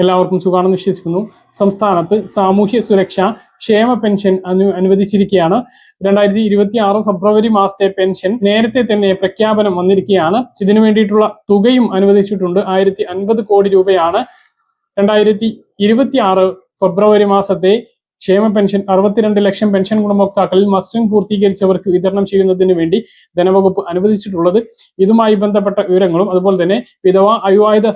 എല്ലാവർക്കും സുഖമാണെന്ന് വിശ്വസിക്കുന്നു. സംസ്ഥാനത്ത് സാമൂഹ്യ സുരക്ഷ ക്ഷേമ പെൻഷൻ അനു അനുവദിച്ചിരിക്കുകയാണ്. രണ്ടായിരത്തി ഇരുപത്തി ആറ് ഫെബ്രുവരി മാസത്തെ പെൻഷൻ നേരത്തെ തന്നെ പ്രഖ്യാപനം വന്നിരിക്കുകയാണ്. ഇതിനു വേണ്ടിയിട്ടുള്ള തുകയും അനുവദിച്ചിട്ടുണ്ട്. ആയിരത്തി അൻപത് കോടി രൂപയാണ് രണ്ടായിരത്തി ഇരുപത്തി ആറ് ഫെബ്രുവരി മാസത്തെ ക്ഷേമ പെൻഷൻ. അറുപത്തിരണ്ട് ലക്ഷം പെൻഷൻ ഗുണഭോക്താക്കളിൽ മസ്റ്ററിംഗ് പൂർത്തീകരിച്ചവർക്ക് വിതരണം ചെയ്യുന്നതിന് വേണ്ടി ധനവകുപ്പ് അനുവദിച്ചിട്ടുള്ളത്. ഇതുമായി ബന്ധപ്പെട്ട വിവരങ്ങളും അതുപോലെ തന്നെ വിധവ അവിവാഹിത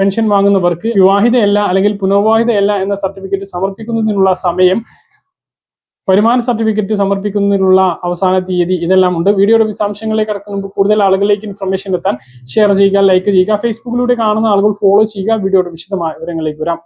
പെൻഷൻ വാങ്ങുന്നവർക്ക് വിവാഹിതയല്ല അല്ലെങ്കിൽ പുനർവിവാഹിതയല്ല എന്ന സർട്ടിഫിക്കറ്റ് സമർപ്പിക്കുന്നതിനുള്ള സമയം വരുമാന സർട്ടിഫിക്കറ്റ് സമർപ്പിക്കുന്നതിനുള്ള അവസാന തീയതി ഇതെല്ലാം ഉണ്ട്. വീഡിയോയുടെ വിശദാംശങ്ങളിലേക്ക് കടക്കുന്ന മുമ്പ് കൂടുതൽ ആളുകളിലേക്ക് ഇൻഫർമേഷൻ എത്താൻ ഷെയർ ചെയ്യുക ലൈക്ക് ചെയ്യുക. ഫേസ്ബുക്കിലൂടെ കാണുന്ന ആളുകൾ ഫോളോ ചെയ്യുക. വീഡിയോയുടെ വിശദമായ വിവരങ്ങളിലേക്ക് വരാം.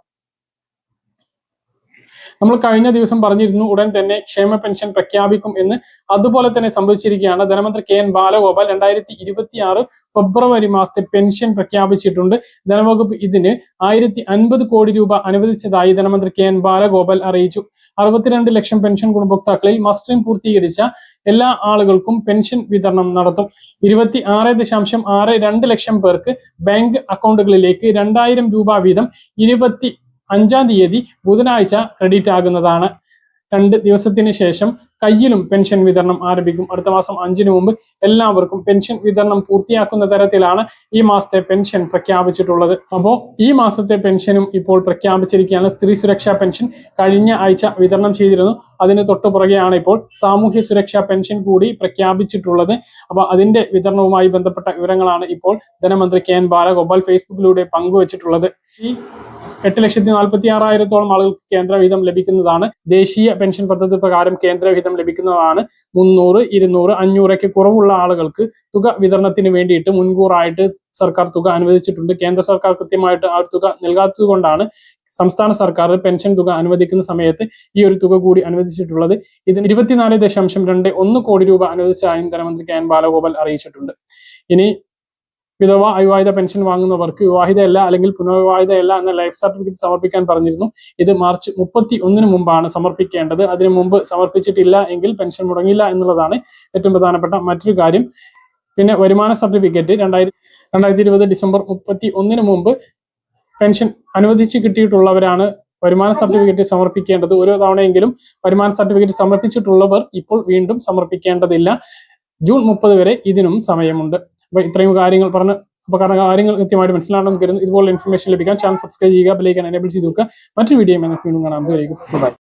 നമ്മൾ കഴിഞ്ഞ ദിവസം പറഞ്ഞിരുന്നു ഉടൻ തന്നെ ക്ഷേമ പെൻഷൻ പ്രഖ്യാപിക്കും എന്ന്. അതുപോലെ തന്നെ സംഭവിച്ചിരിക്കുകയാണ്. ധനമന്ത്രി കെ എൻ ബാലഗോപാൽ രണ്ടായിരത്തി ഇരുപത്തി ആറ് ഫെബ്രുവരി മാസത്തെ പെൻഷൻ പ്രഖ്യാപിച്ചിട്ടുണ്ട്. ധനവകുപ്പ് ഇതിന് ആയിരത്തി അൻപത് കോടി രൂപ അനുവദിച്ചതായി ധനമന്ത്രി കെ എൻ ബാലഗോപാൽ അറിയിച്ചു. അറുപത്തിരണ്ട് ലക്ഷം പെൻഷൻ ഗുണഭോക്താക്കളിൽ മസ്റ്ററിംഗ് പൂർത്തീകരിച്ച എല്ലാ ആളുകൾക്കും പെൻഷൻ വിതരണം നടത്തും. ഇരുപത്തി ആറ് ദശാംശം ആറ് രണ്ട് ലക്ഷം പേർക്ക് ബാങ്ക് അക്കൗണ്ടുകളിലേക്ക് രണ്ടായിരം രൂപ വീതം ഇരുപത്തി അഞ്ചാം തീയതി ബുധനാഴ്ച ക്രെഡിറ്റ് ആകുന്നതാണ്. രണ്ട് ദിവസത്തിന് ശേഷം കയ്യിലും പെൻഷൻ വിതരണം ആരംഭിക്കും. അടുത്ത മാസം അഞ്ചിന് മുമ്പ് എല്ലാവർക്കും പെൻഷൻ വിതരണം പൂർത്തിയാക്കുന്ന തരത്തിലാണ് ഈ മാസത്തെ പെൻഷൻ പ്രഖ്യാപിച്ചിട്ടുള്ളത്. അപ്പോൾ ഈ മാസത്തെ പെൻഷനും ഇപ്പോൾ പ്രഖ്യാപിച്ചിരിക്കുകയാണ്. സ്ത്രീ സുരക്ഷാ പെൻഷൻ കഴിഞ്ഞ ആഴ്ച വിതരണം ചെയ്തിരുന്നു. അതിന് തൊട്ടു പുറകെയാണ് ഇപ്പോൾ സാമൂഹ്യ സുരക്ഷാ പെൻഷൻ കൂടി പ്രഖ്യാപിച്ചിട്ടുള്ളത്. അപ്പോൾ അതിന്റെ വിതരണവുമായി ബന്ധപ്പെട്ട വിവരങ്ങളാണ് ഇപ്പോൾ ധനമന്ത്രി കെ എൻ ബാലഗോപാൽ ഫേസ്ബുക്കിലൂടെ പങ്കുവച്ചിട്ടുള്ളത്. ഈ എട്ട് ലക്ഷത്തി നാൽപ്പത്തി ആറായിരത്തോളം ആളുകൾക്ക് കേന്ദ്രവിഹിതം ലഭിക്കുന്നതാണ്. ദേശീയ പെൻഷൻ പദ്ധതി പ്രകാരം കേന്ദ്രവിഹിതം ലഭിക്കുന്നതാണ്. മുന്നൂറ് ഇരുന്നൂറ് അഞ്ഞൂറൊക്കെ കുറവുള്ള ആളുകൾക്ക് തുക വിതരണത്തിന് വേണ്ടിയിട്ട് മുൻകൂറായിട്ട് സർക്കാർ തുക അനുവദിച്ചിട്ടുണ്ട്. കേന്ദ്ര സർക്കാർ കൃത്യമായിട്ട് ആ തുക നൽകാത്തത് സംസ്ഥാന സർക്കാർ പെൻഷൻ തുക അനുവദിക്കുന്ന സമയത്ത് ഈ ഒരു തുക കൂടി അനുവദിച്ചിട്ടുള്ളത്. ഇതിന് ഇരുപത്തിനാല് ദശാംശം രണ്ട് ഒന്ന് കോടി രൂപ അനുവദിച്ചതായും ധനമന്ത്രി കെ എൻ ബാലഗോപാൽ അറിയിച്ചിട്ടുണ്ട്. ഇനി വിധവ അവിവാഹിത പെൻഷൻ വാങ്ങുന്നവർക്ക് വിവാഹിതയല്ല അല്ലെങ്കിൽ പുനർവിവാഹിതയല്ല എന്ന ലൈഫ് സർട്ടിഫിക്കറ്റ് സമർപ്പിക്കാൻ പറഞ്ഞിരുന്നു. ഇത് മാർച്ച് മുപ്പത്തി ഒന്നിന് മുമ്പാണ് സമർപ്പിക്കേണ്ടത്. അതിനു മുമ്പ് സമർപ്പിച്ചിട്ടില്ല എങ്കിൽ പെൻഷൻ മുടങ്ങില്ല എന്നുള്ളതാണ് ഏറ്റവും പ്രധാനപ്പെട്ട മറ്റൊരു കാര്യം. പിന്നെ വരുമാന സർട്ടിഫിക്കറ്റ് രണ്ടായിരത്തി രണ്ടായിരത്തി ഇരുപത് ഡിസംബർ മുപ്പത്തി ഒന്നിന് മുമ്പ് പെൻഷൻ അനുവദിച്ച് കിട്ടിയിട്ടുള്ളവരാണ് വരുമാന സർട്ടിഫിക്കറ്റ് സമർപ്പിക്കേണ്ടത്. ഓരോ തവണയെങ്കിലും വരുമാന സർട്ടിഫിക്കറ്റ് സമർപ്പിച്ചിട്ടുള്ളവർ ഇപ്പോൾ വീണ്ടും സമർപ്പിക്കേണ്ടതില്ല. ജൂൺ മുപ്പത് വരെ ഇതിനും സമയമുണ്ട്. അപ്പൊ ഇത്രയും കാര്യങ്ങൾ പറഞ്ഞ് അപ്പൊ കാരണം കാര്യങ്ങൾ കൃത്യമായിട്ട് മനസ്സിലാണെന്ന് കരുതുന്നു ഇതുപോലെ ഇൻഫർമേഷൻ ലഭിക്കാൻ ചാനൽ സബ്സ്ക്രൈബ് ചെയ്യുക ബെലൈക്കൻ എനേബിൾ ചെയ്ത് നോക്കുക മറ്റൊരു വീഡിയോ വീണ്ടും കാണാം. അതുവരെയും ബൈ